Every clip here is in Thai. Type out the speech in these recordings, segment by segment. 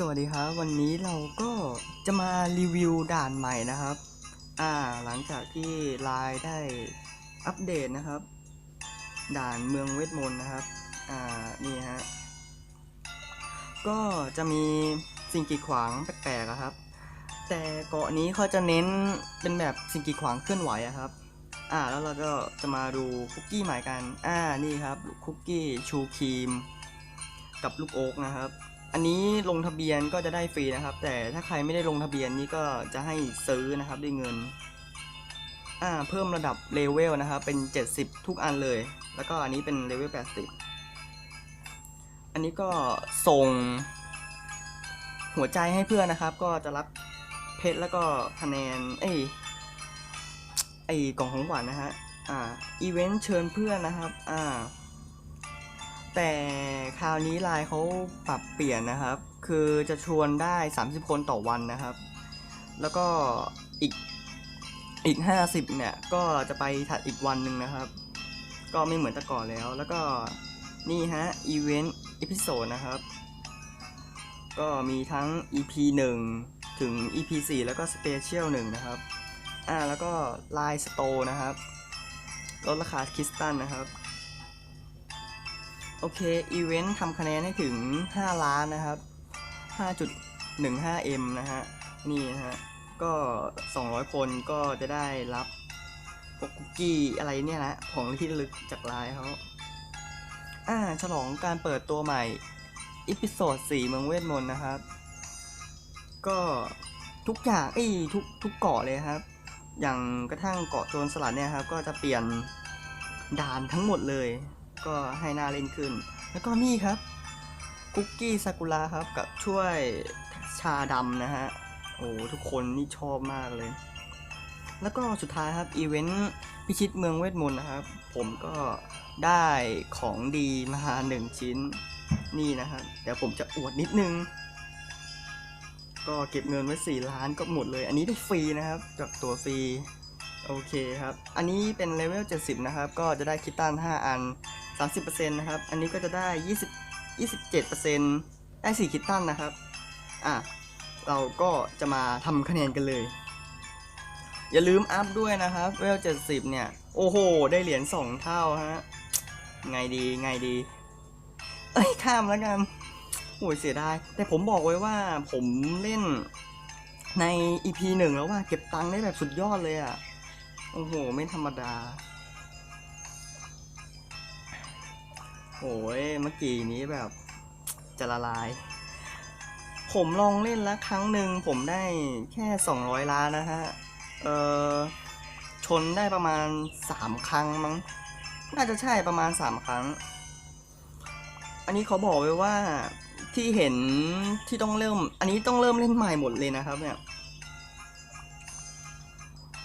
สวัสดีครับ วันนี้เราก็จะมารีวิวด่านใหม่นะครับ อ่าหลังจากที่ไลน์ได้อัปเดตนะครับ ด่านเมืองเวทมนต์นะครับ อ่านี่ฮะก็จะมีสิ่งกีดขวางแปลกๆอะครับ แต่เกาะนี้เขาจะเน้นเป็นแบบสิ่งกีดขวางเคลื่อนไหวอะครับ อ่าแล้วเราก็จะมาดูคุกกี้ใหม่กัน อ่านี่ครับคุกกี้ชูครีม กับลูกโอ๊กนะครับ อันนี้ลงทะเบียนก็จะได้ฟรีนะครับ แต่ถ้าใครไม่ได้ลงทะเบียนนี่ก็จะให้ซื้อนะครับด้วยเงินอ่าเพิ่มระดับเลเวลนะครับเป็น 70 ทุกอันเลย แล้วก็อันนี้เป็นเลเวล80 อันนี้ก็ส่งหัวใจให้เพื่อนนะครับ ก็จะรับเพชรแล้วก็คะแนนเอ้ยไอ้กล่องของขวัญนะฮะ อ่า อีเวนต์เชิญเพื่อนนะครับ อ่า แต่คราวนี้ไลน์เขาปรับเปลี่ยนนะครับ คือจะชวนได้ 30 คนต่อวันนะครับ แล้วก็อีกอีก 50 เนี่ย ก็จะไปถัดอีกวันหนึ่งนะครับ ก็ไม่เหมือนแต่ก่อนแล้ว แล้วก็นี่ฮะอีเวนต์อีพิโซดนะครับ ก็มีทั้ง EP 1 ถึง EP 4 แล้วก็ Special 1นะครับ อ่า แล้วก็ Line Store นะครับ ลดราคาคริสตัลนะครับ โอเค อีเวนต์ทำคะแนนให้ถึง 5 ล้านนะครับ 5.15m นะฮะ นี่นะฮะ ก็ 200 คนก็จะได้รับพวกคุกกี้อะไรเนี่ยนะ ของที่ลึกจากไลน์เขาอ่า ฉลองการเปิดตัวใหม่อีพิโซด4เมืองเวทมนต์นะครับ ก็ทุกอย่างเอ้ทุกทุกเกาะเลยครับ อย่างกระทั่งเกาะโจรสลัดเนี่ยครับ ก็จะเปลี่ยนด่านทั้งหมดเลย ก็ให้หน่าเล่นขึ้น แล้วก็นี่ครับ คุกกี้ซากุระครับกับช่วยชาดำนะฮะ โอ้ทุกคนนี่ชอบมากเลย แล้วก็สุดท้ายครับอีเวนต์พิชิตเมืองเวทมนต์นะครับ ผมก็ได้ของดีมาหนึ่งชิ้นนี่นะครับ เดี๋ยวผมจะอวดนิดนึง ก็เก็บเงินไว้ 4 ล้านก็หมดเลย อันนี้ได้ฟรีนะครับจากตัวฟรี โอเคครับ อันนี้เป็นเลเวล 70 นะครับ ก็จะได้คิตตัน 5 อัน 30%นะครับ อันนี้ก็จะได้ 20 27%ได้ 4 คิตตันนะครับ อะ เราก็จะมาทำคะแนนกันเลย อย่าลืมอัพด้วยนะครับเวล70 เนี่ย โอ้โห ได้เหรียญ 2 เท่าฮะ ไงดี ไงดี เอ้ย ข้ามแล้วกันโอ้ยเสียดาย แต่ผมบอกไว้ว่าผมเล่นใน EP หนึ่งแล้วว่าเก็บตังค์ได้แบบสุดยอดเลยอะ่ะ โอ้โห ไม่ธรรมดา โอ้ยเมื่อกี้นี้แบบจะละลาย ผมลองเล่นแล้วครั้งหนึ่งผมได้แค่ 200 ล้านนะฮะ เออชนได้ประมาณ 3 ครั้งมั้ง น่าจะใช่ประมาณ 3 ครั้ง อันนี้เขาบอกไว้ว่าที่เห็นที่ต้องเริ่ม อันนี้ต้องเริ่มเล่นใหม่หมดเลยนะครับ เนี่ย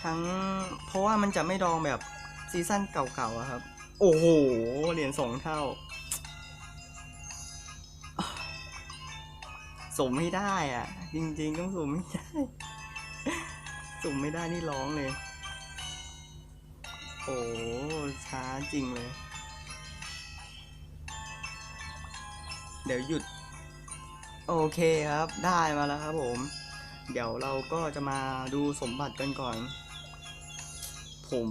ทั้งเพราะว่ามันจะไม่ดองแบบซีซั่นเก่าๆครับ โอ้โห เหรียญสองเท่า สมไม่ได้อะ จริงๆ ต้องสมไม่ได้ สมไม่ได้นี่ร้องเลย โอ้ช้าจริงเลย เดี๋ยวหยุด โอเคครับ ได้มาแล้วครับผม เดี๋ยวเราก็จะมาดูสมบัติกันก่อน ผม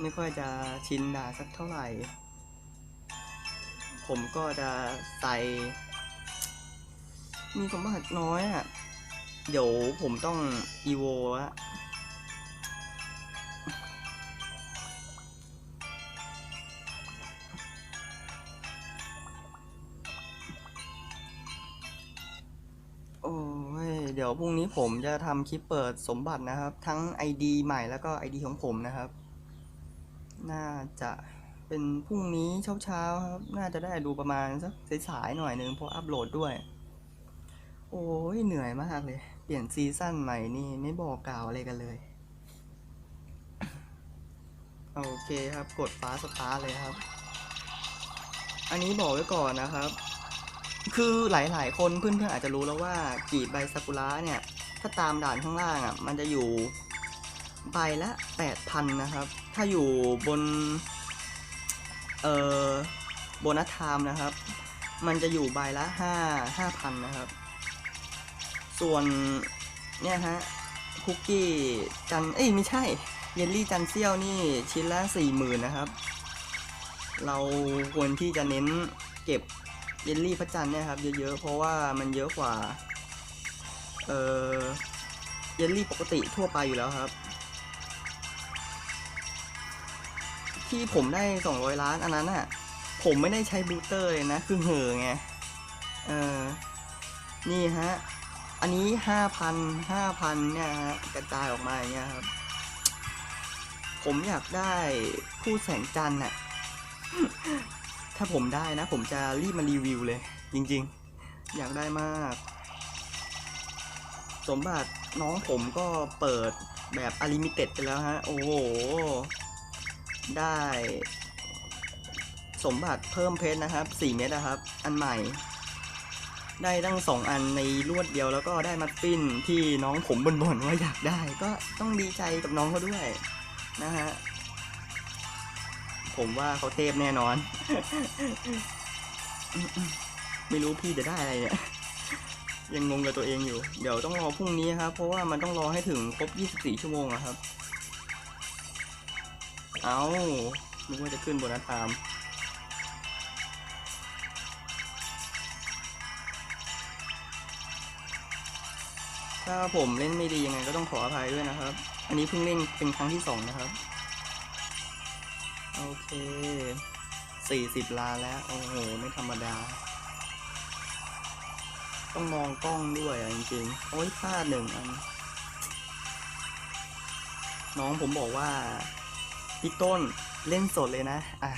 ไม่ค่อยจะชินดาสักเท่าไหร่ ผมก็จะใส่ มีสมบัติน้อยอะ่ะ เดี๋ยวผมต้องอีโวละโอ้ย เดี๋ยวพรุ่งนี้ผมจะทำคลิปเปิดสมบัตินะครับ ทั้ง ID ใหม่แล้วก็ ID ของผมนะครับ น่าจะเป็นพรุ่งนี้เช้าๆครับ น่าจะได้ดูประมาณสักสายๆหน่อยนึงเพราะอัปโหลดด้วย โอ้ยเหนื่อยมากเลย เปลี่ยนซีซั่นใหม่นี่ไม่บอกกล่าวอะไรกันเลย โอเคครับกดฟ้าสตาร์เลยครับ อันนี้บอกไว้ก่อนนะครับ คือหลายๆ คนเพื่อนๆอาจจะรู้แล้วว่ากีบใบซากุระเนี่ย ถ้าตามด่านข้างล่างอะ มันจะอยู่ ใบละ 8,000 นะครับ ถ้าอยู่บน เอ่อโบนัสไทม์นะครับ มันจะอยู่ใบละ5 5,000 นะครับ ส่วน เนี่ยฮะ คุกกี้จัน เอ้ย ไม่ใช่ เยลลี่จันเซียวนี่ชิ้นละสี่หมื่นนะครับ เราควรที่จะเน้นเก็บเยลลี่พระจันทร์เนี่ยครับเยอะๆ เพราะว่ามันเยอะกว่า เออเยลลี่ปกติทั่วไปอยู่แล้วครับ ที่ผมได้ 200 ล้านอันนั้นอะผมไม่ได้ใช้บูสเตอร์เลยนะ คือเหอไง เออ นี่ฮะ อันนี้ห้าพันห้าพันเนี่ยฮะ กระจายออกมาอย่างเงี้ยครับ ผมอยากได้ผู้แสงจันทร์น่ะ ถ้าผมได้นะ ผมจะรีบมารีวิวเลย จริงๆ อยากได้มาก สมบัติน้องผมก็เปิดแบบอลิมิเต็ดไปแล้วฮะ โอ้โห ได้สมบัติเพิ่มเพชรนะครับ4เม็ดนะครับ อันใหม่ ได้ตั้ง2อันในรวดเดียวแล้วก็ได้มัดฟินที่น้องผมบ่นๆว่าอยากได้ ก็ต้องดีใจกับน้องเขาด้วยนะฮะผมว่าเขาเทพแน่นอน ไม่รู้พี่จะได้อะไรเนี่ย ยังงงกับตัวเองอยู่ เดี๋ยวต้องรอพรุ่งนี้ครับ เพราะว่ามันต้องรอให้ถึงครบ 24 ชั่วโมงอะครับ เอานึกว่าจะขึ้นบนัสไทม์ถ้าผมเล่นไม่ดียังไงก็ต้องขออภัยด้วยนะครับ อันนี้เพิ่งเล่นเป็นครั้งที่สองนะครับ โอเค40ล้าแล้ว โอ้โห ไม่ธรรมดา ต้องมองกล้องด้วยอะจริงๆ โอ้ยพลาดหนึ่งอัน น้องผมบอกว่า พี่ต้นเล่นสดเลยนะ อะ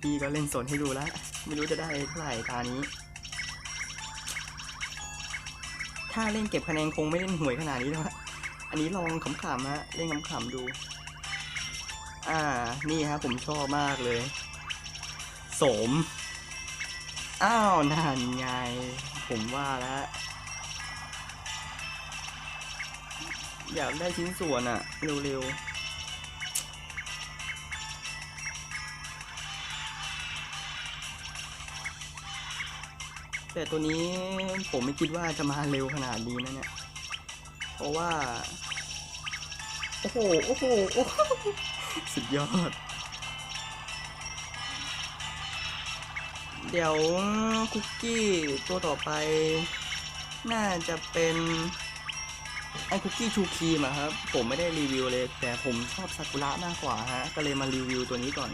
พี่ก็เล่นสดให้ดูแล้ว ไม่รู้จะได้เท่าไหร่ตานี้ ถ้าเล่นเก็บคะแนนคงไม่เล่นหวยขนาดนี้แล้ว อันนี้ลองขำๆฮะ เล่นขำๆดู อ่า นี่ฮะผมชอบมากเลย สม อ้าวนั่นไง ผมว่าแล้วอยากได้ชิ้นส่วนอะเร็วๆ แต่ตัวนี้ผมไม่คิดว่าจะมาเร็วขนาดนี้นะเนี่ย เพราะว่าโอ้โหโอ้โห โอ้โห สุดยอด เดี๋ยวคุกกี้ตัวต่อไป น่าจะเป็นไอ้คุกกี้ชูครีมอะครับ ผมไม่ได้รีวิวเลย แต่ผมชอบซากุระมากกว่าฮะ ก็เลยมารีวิวตัวนี้ก่อน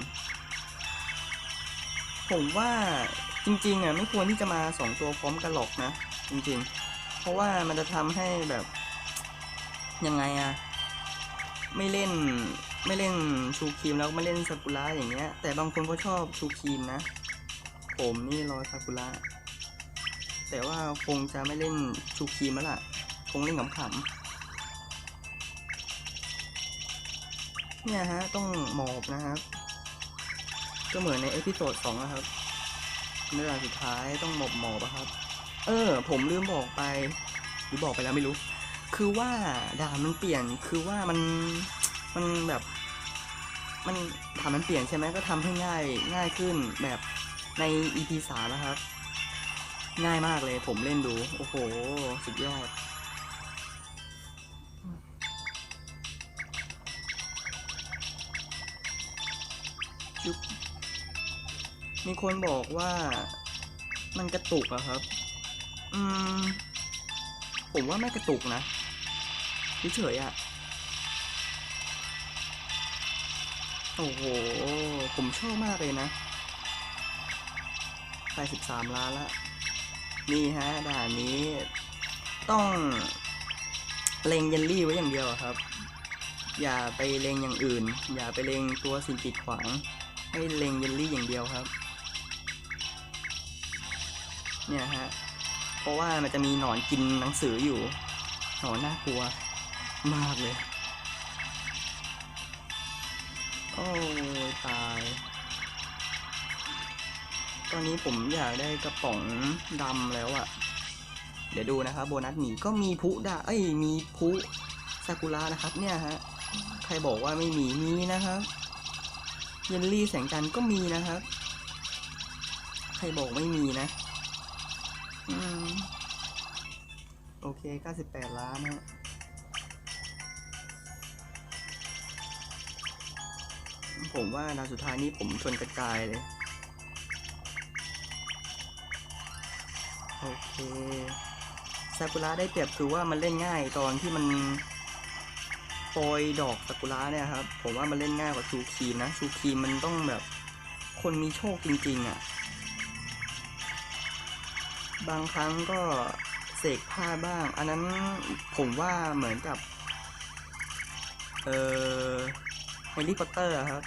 ผมว่า จริงๆอะไม่ควรที่จะมาสองตัวพร้อมกันหรอกนะ จริงๆ เพราะว่ามันจะทำให้แบบยังไงอะไม่เล่นไม่เล่นชูครีมแล้วไม่เล่นซากุระอย่างเงี้ย แต่บางคนก็ชอบชูครีมนะ ผมนี่รอซากุระแต่ว่าคงจะไม่เล่นชูครีมแล้วล่ะ คงเล่นขำๆเนี่ยฮะ ต้องหมอบนะครับ ก็เหมือนในเอพิโซดสองนะครับ เนื้อสุดท้ายต้องหมอบหมอบอะครับ เออ ผมลืมบอกไป หรือบอกไปแล้วไม่รู้ คือว่าด่านมันเปลี่ยนคือว่ามันมันแบบ มันถามมันเปลี่ยนใช่ไหมก็ทำให้ง่ายง่ายขึ้นแบบใน EP สามนะครับ ง่ายมากเลยผมเล่นดู โอ้โห สุดยอดจุ๊บ มีคนบอกว่ามันกระตุกอะครับ อืม ผมว่าไม่กระตุกนะเฉยๆอะโอ้โห ผมชอบมากเลยนะ83ล้านละ นี่ฮะ ด่านนี้ ต้องเล็งเยลลี่ไว้อย่างเดียวครับ อย่าไปเล็งอย่างอื่น อย่าไปเล็งตัวสิ่งกีดขวาง ให้เล็งเยลลี่อย่างเดียวครับ เนี่ยฮะ เพราะว่ามันจะมีหนอนกินหนังสืออยู่ หนอนน่ากลัวมากเลย โอ้ยตาย ตอนนี้ผมอยากได้กระป๋องดำแล้วอะ่ะ เดี๋ยวดูนะครับโบนัสหมีก็มีพุดาเอ้ย มีพุซากุระนะครับ เนี่ยฮะ ใครบอกว่าไม่มีมีนะครับเยลลี่แสงจันทร์ก็มีนะครับ ใครบอกไม่มีนะ โอเค 98 ล้านนะผมว่าดาวสุดท้ายนี้ผมชนกระจายเลย โอเคซากุระได้เปรียบคือว่ามันเล่นง่ายตอนที่มันโปรยดอกซากุระเนี่ยครับ ผมว่ามันเล่นง่ายกว่าชูครีมนะ ชูครีมมันต้องแบบ คนมีโชคจริง ๆอะ่ะ บางครั้งก็เสกผ้าบ้าง อันนั้นผมว่าเหมือนกับ เออแฮร์รี่พอตเตอร์ครับ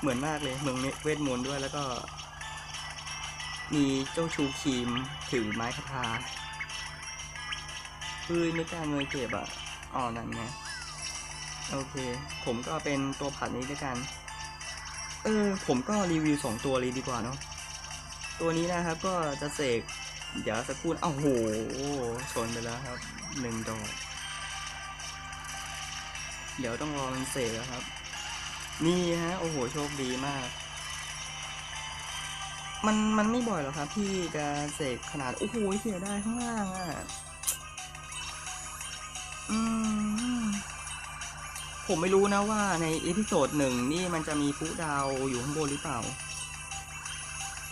เหมือนมากเลยเมืองเวทมนต์ด้วยแล้วก็ มีเจ้าชูครีมถือไม้คาถาเฮ้ยไม่กล้าเงยเก็บอะอ๋อนั่นไงโอเค ผมก็เป็นตัวผัดนี้ด้วยกัน เออ ผมก็รีวิวสองตัวเลยดีกว่าเนาะ ตัวนี้นะครับก็จะเสกเดี๋ยวสักครู่อ้าวโหชนไปแล้วครับหนึ่งดอก เดี๋ยวต้องรอมันเสกแล้วครับ นี่ฮะโอ้โหโชคดีมาก มันมันไม่บ่อยหรอกครับที่จะเสกขนาดโอ้โหเสียได้ข้างล่างอะอืมผมไม่รู้นะว่าในเอพิโซดหนึ่งนี่มันจะมีผู้ดาวอยู่ข้างบนหรือเปล่า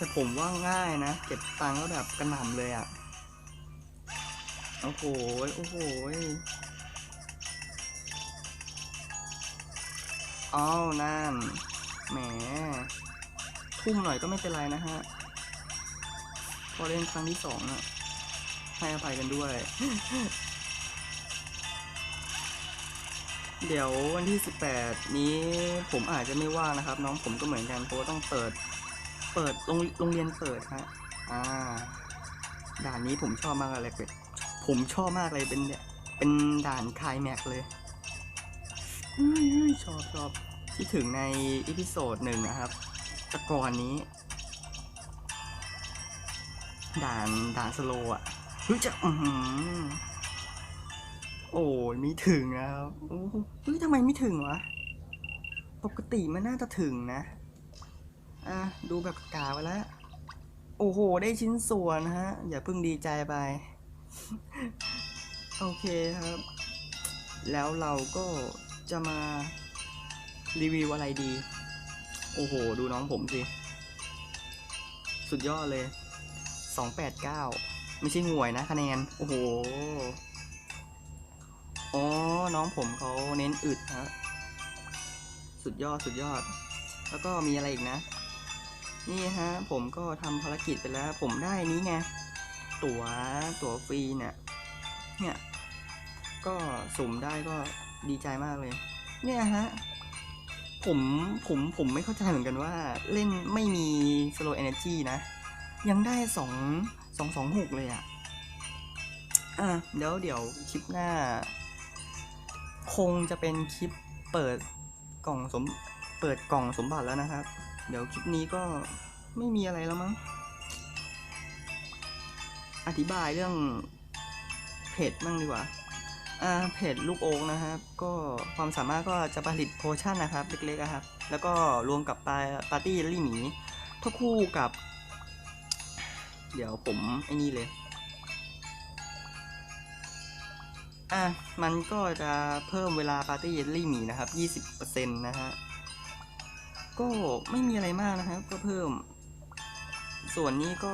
แต่ผมว่าง่ายนะ เก็บตังค์แล้วแบบกระหน่ำเลยอะ่ะ โอ้โห โอ้โหอ้าวนั่นแหม ทุ่มหน่อยก็ไม่เป็นไรนะฮะ พอเล่นครั้งที่สองอะให้อภัยกันด้วย เดี๋ยววันที่ 18 นี้ผมอาจจะไม่ว่างนะครับ น้องผมก็เหมือนกันเพราะว่าต้องเปิด เปิดโรงโรงเรียนเปิดฮะ อ่า ด่านนี้ผมชอบมากเลยเป็ดผมชอบมากเลยเป็นเนี่ยเป็นด่านคลายแม็กเลยอุ้ยอุ้ยชอบชอบที่ถึงในอีพิโซดหนึ่งนะครับแตะกอนนี้ ด่านด่านสโลอะเฮ้ยจะอือหือโอ้ยไม่ถึงนะครับโอ้โหเฮ้ยทำไมไม่ถึงวะ ปกติมันน่าจะถึงนะ อะดูแบบกาไว้แล้ว โอ้โห ได้ชิ้นส่วนฮะ อย่าเพิ่งดีใจไป โอเคครับ แล้วเราก็จะมารีวิวอะไรดี โอ้โห ดูน้องผมสิ สุดยอดเลย 289 ไม่ใช่ห่วยนะคะแนน โอ้โหอ๋อน้องผมเขาเน้นอึดฮะ สุดยอด สุดยอด แล้วก็มีอะไรอีกนะ นี่ฮะผมก็ทำภารกิจไปแล้ว ผมได้นี้ไงตั๋วตั๋วฟรีเนี่ยเนี่ยก็สุ่มได้ก็ดีใจมากเลย เนี่ยฮะผมผมผมไม่เข้าใจเหมือนกันว่าเล่นไม่มี slow energy นะ ยังได้สองสองสองหกเลยอะ่ะอะเดี๋ยวเดี๋ยวคลิปหน้า คงจะเป็นคลิปเปิดกล่องสมเปิดกล่องสมบัติแล้วนะครับ เดี๋ยวคลิปนี้ก็ไม่มีอะไรแล้วมั้ง อธิบายเรื่องเพจบ้างดีกว่าอ่าเพจลูกโอ๊กนะครับ ก็ความสามารถก็จะผลิตโพชั่นนะครับ เล็กๆครับ แล้วก็รวมกับปาปาร์ตี้เยลลี่หมีทวคู่กับ เดี๋ยวผมไอ้นี่เลย อะ มันก็จะเพิ่มเวลาปาร์ตี้เยลลี่หมีนะครับ 20%นะฮะ ก็ไม่มีอะไรมากนะครับ ก็เพิ่ม ส่วนนี้ก็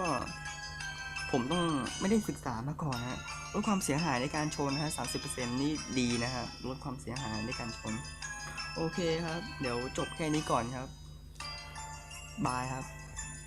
ผมต้องไม่ได้ศึกษามาก่อนนะฮะลดความเสียหายในการชนนะฮะ30%นี่ดีนะฮะลดความเสียหายในการชน โอเคครับ เดี๋ยวจบแค่นี้ก่อนครับ บายครับ